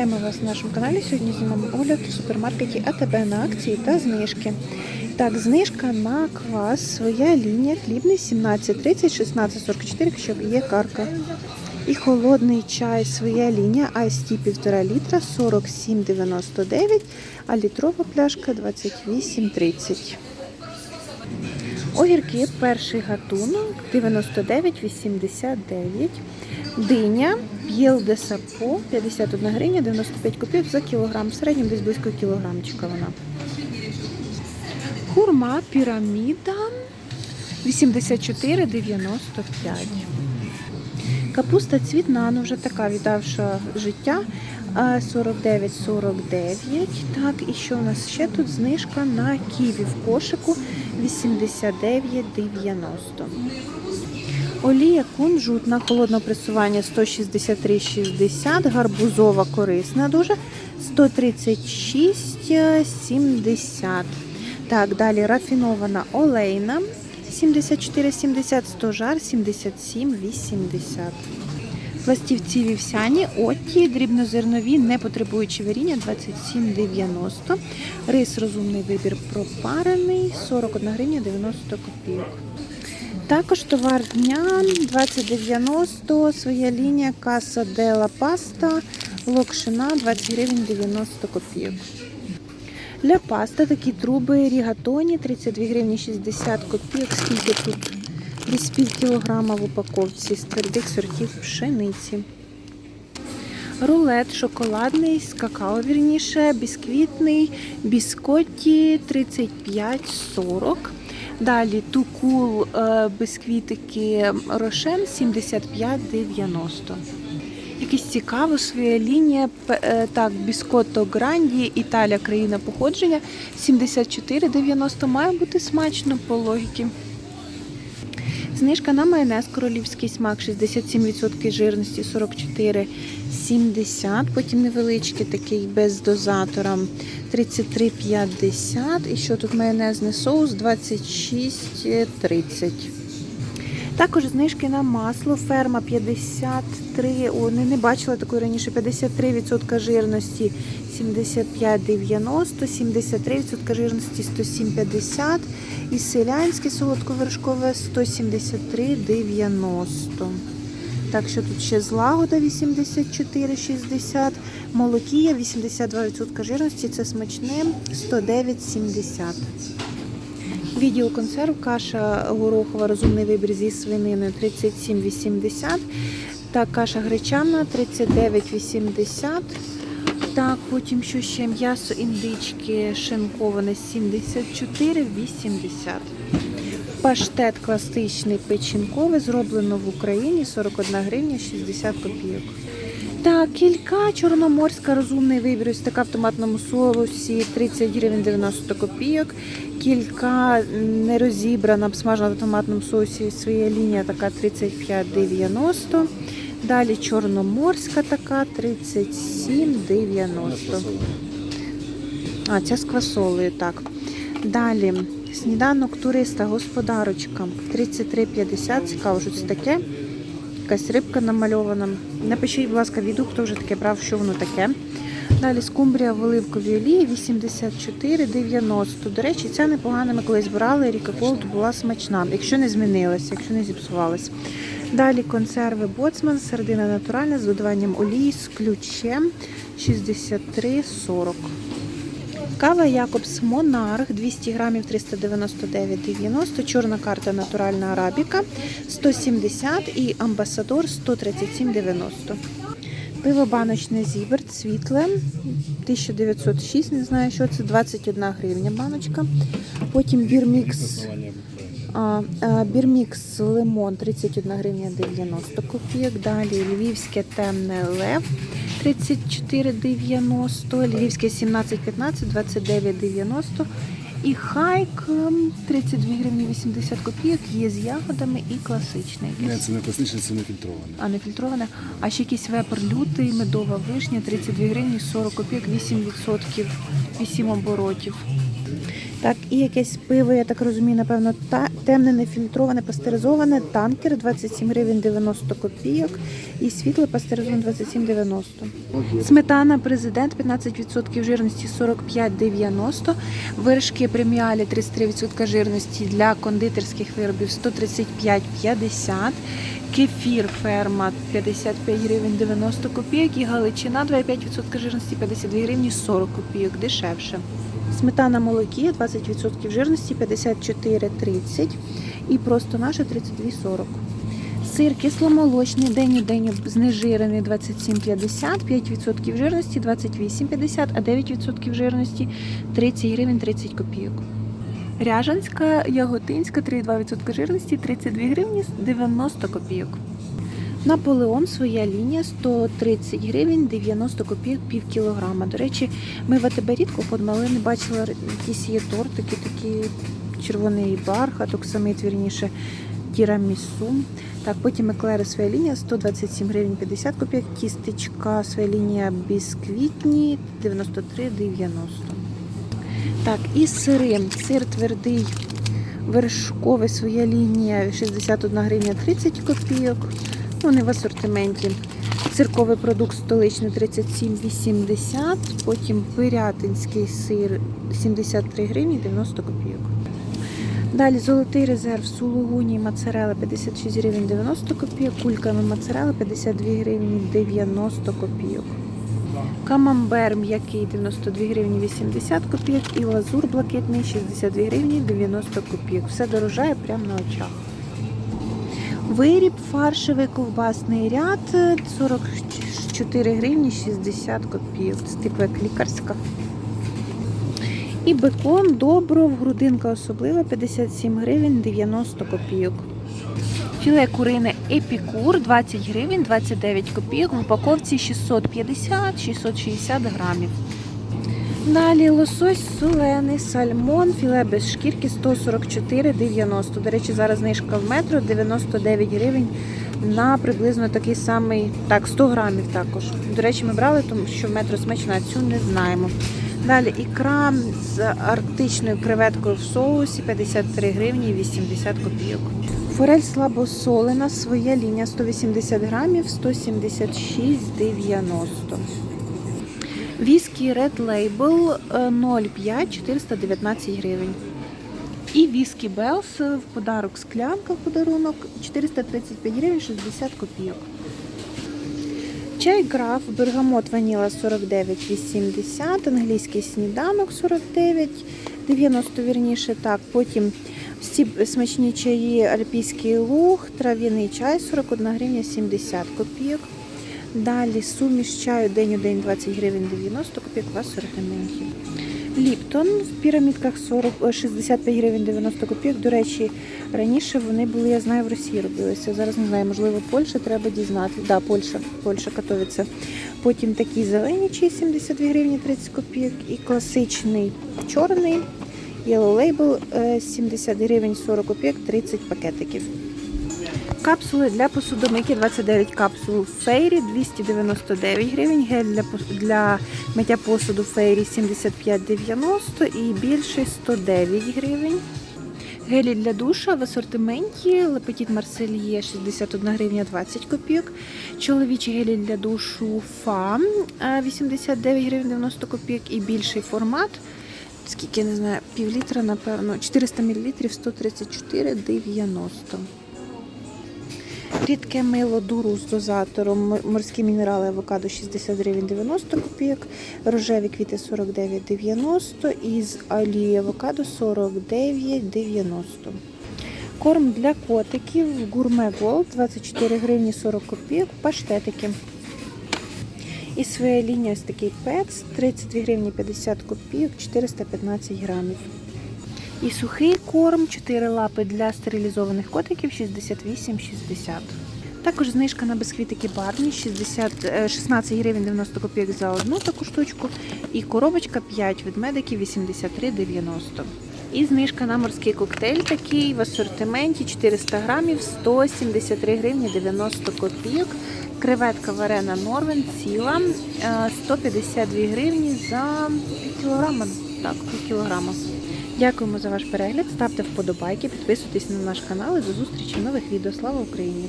Вітаємо вас на нашому каналі. Сьогодні знімемо огляд у супермаркеті АТБ на акції та знижки. Так, знижка на квас, своя лінія, хлібний 17,30, 16,44, якщо є карка. І холодний чай, своя лінія, IST 1,5 літра, 47,99, а літрова пляшка 28,30. Огірки перший гатунок 99,89. Диня Де Сапо 51 гривня 95 копійок за кілограм. В середньому десь близько кілограмчика вона. Хурма піраміда 84,95. Капуста цвітна, ну вже така віддавша життя. а, 49,49. Так, і що у нас ще тут знижка на ківі в кошику 89,90. Олія кунжутна, холодного пресування 163,60, гарбузова корисна дуже 136,70. Так, далі рафінована олейна 74,70, стожар 77,80. Пластівці вівсяні, оті, дрібнозернові, не потребуючи варіння 27,90. Рис розумний вибір пропарений 41 гривня 90 копійок. Також товар дня 2090, своя лінія каса Дела Паста, локшина 20 гривень 90 копійок. Для пасти такі труби рігатоні 32 гривні 60 копійок. Скільки тут? Десь пів кілограма в упаковці з твердих сортів пшениці. Рулет шоколадний з какао, вірніше, бісквітний, біскотті 35,40. Далі тукул бисквітики бісквітики Рошен 75,90. Якийсь цікаво своя лінія. е, Так, біскотто Гранді, Італія, країна походження 74,90. Має бути смачно по логіки. Знижка на майонез королівський смак 67% жирності 44,70. Потім невеличкий такий без дозатора 33,50. І що тут майонезний соус 26,30. Також знижки на масло. Ферма 53. О, не, не бачила такої раніше. 53% жирності 75,90, 73% жирності 107,50 і селянське солодковершкове 173,90. Так що тут ще злагода 84,60, молокія 82% жирності, це смачне 109,70. Відділ консерв, каша горохова, розумний вибір зі свининою 37,80. Так, каша гречана 39,80. Так, потім що ще м'ясо індички шинковане 74,80. Паштет класичний печінковий, зроблено в Україні 41 гривня 60 копійок. Так, кілька чорноморська розумний вибір. Ось така в томатному соусі 30 гривень 90 копійок. Кілька нерозібрана, обсмажена в томатному соусі своя лінія така 35,90. Далі чорноморська така 37,90. А, ця з квасолею, так. Далі сніданок туриста, господарочка 33,50. Цікаво, що це таке. Якась рибка намальована. Напишіть, будь ласка, відео, хто вже таке брав, що воно таке. Далі скумбрія в оливковій олії 84,90. До речі, ця непогана, ми колись брали, Ріка Голд була смачна, якщо не змінилася, якщо не зіпсувалась. Далі консерви боцман, середина натуральна з додаванням олії з ключем 63,40. Кава Якобс Монарх 200 грамів 399,90, чорна карта натуральна арабіка 170 і амбасадор 137,90. Пиво баночне Зіберт світле 1906, не знаю, що це 21 гривня баночка. Потім бірмікс бірмікс лимон 31 гривня 90 копійок. Далі львівське темне лев 34,90, львівське 17,15, 29,90 і хайк ем, 32 гривні 80 копійок є з ягодами і класичний. Ні, це не класичне, це не фільтроване. А не фільтроване. А ще якийсь вепер лютий, медова вишня, 32 гривні 40 копійок, 8%, 8 оборотів. Так, і якесь пиво, я так розумію, напевно, та, темне, нефільтроване, пастеризоване, танкер 27 гривень 90 копійок і світле пастеризоване 27,90. Сметана президент 15% жирності 45,90. Вершки преміалі 33% жирності для кондитерських виробів 135,50. Кефір ферма 55 гривень 90 копійок і галичина 2,5% жирності 52 гривні 40 копійок дешевше. Сметана молокі 20% жирності 54,30 і просто наша 32,40. Сир кисломолочний, день у день знежирений 27,50, 5% жирності 28,50, а 9% жирності 30 гривень 30 копійок. Ряжанська, яготинська 3,2% жирності 32 гривні 90 копійок. Наполеон своя лінія 130 гривень 90 копійок пів кілограма. До речі, ми в АТБ рідко ходимо, але не бачила якісь є тортики, такі червоний бархаток, самий вірніше тірамісу. Так, потім еклери своя лінія 127 гривень 50 копійок, тістечка своя лінія бісквітні 93,90. Так, і сири. Сир твердий вершковий своя лінія 61 гривня 30 копійок. Вони в асортименті. Цирковий продукт столичний 37,80, потім пирятинський сир 73 гривні 90 копійок. Далі золотий резерв сулугуні моцарела 56 гривень 90 копійок, кульками моцарела 52 гривні 90 копійок. Камамбер м'який 92 гривні 80 копійок і лазур блакитний 62 гривні 90 копійок. Все дорожає прямо на очах. Виріб фаршевий ковбасний ряд е, 44 гривні 60 копійок. Це типу лікарська. І бекон добров, грудинка особлива 57 гривень 90 копійок. Філе курине епікур 20 гривень 29 копійок в упаковці 650-660 грамів. Далі лосось солений, сальмон, філе без шкірки 144,90. До речі, зараз знижка в метро 99 гривень на приблизно такий самий, так, 100 грамів також. До речі, ми брали, тому що в метро смачно, а цю не знаємо. Далі ікра з арктичною креветкою в соусі 53 гривні 80 копійок. Форель слабосолена, своя лінія 180 грамів 176,90. Віскі Red Label е, 0,5 419 гривень. І віскі Белс в подарок склянка в подарунок 435 гривень 60 копійок. Чай граф, бергамот ваніла 49,80, англійський сніданок 49, 90 вірніше. Так, потім всі смачні чаї, альпійський луг, трав'яний чай 41 гривня 70 копійок. Далі суміш день у день 20 гривень 90 копійок в асортименті. Ліптон в пірамідках 40, е, 65 гривень 90 копійок. До речі, раніше вони були, я знаю, в Росії робилися. Зараз не знаю, можливо, Польща треба дізнати. Да, Польща, Польща Катовіце. Потім такі зелені чай 72 гривні 30 копійок. І класичний чорний Yellow Label е, 70 гривень 40 копійок, 30 пакетиків. Капсули для посудомийки 29 капсул Фейрі 299 гривень, гель для, для миття посуду Фейрі 75,90 і більший 109 гривень. Гелі для душа в асортименті Лепетіт Марсельє 61 гривня 20 копійок. Чоловічі гелі для душу ФА е, 89 гривень 90 копійок і більший формат. Скільки я не знаю, пів літра, напевно, 400 мл 134,90. Рідке мило дуру з дозатором, морські мінерали авокадо 60 гривень 90 копійок, рожеві квіти 49,90 і з олії авокадо 49,90. Корм для котиків гурме Голд 24 гривні 40 копійок, паштетики. І своя лінія ось такий пец 32 гривні 50 копійок, 415 грамів. І сухий корм 4 лапи для стерилізованих котиків 68,60. Також знижка на бісквітики Барні 60, е, 16 гривень 90 копійок за одну таку штучку. І коробочка 5 від ведмедиків 83,90. І знижка на морський коктейль такий в асортименті 400 грамів 173 гривні 90 копійок. Креветка варена Норвен ціла е, 152 гривні за пів кілограма. Так, пів кілограма. Дякуємо за ваш перегляд. Ставте вподобайки, підписуйтесь на наш канал і до зустрічі в нових відео. Слава Україні!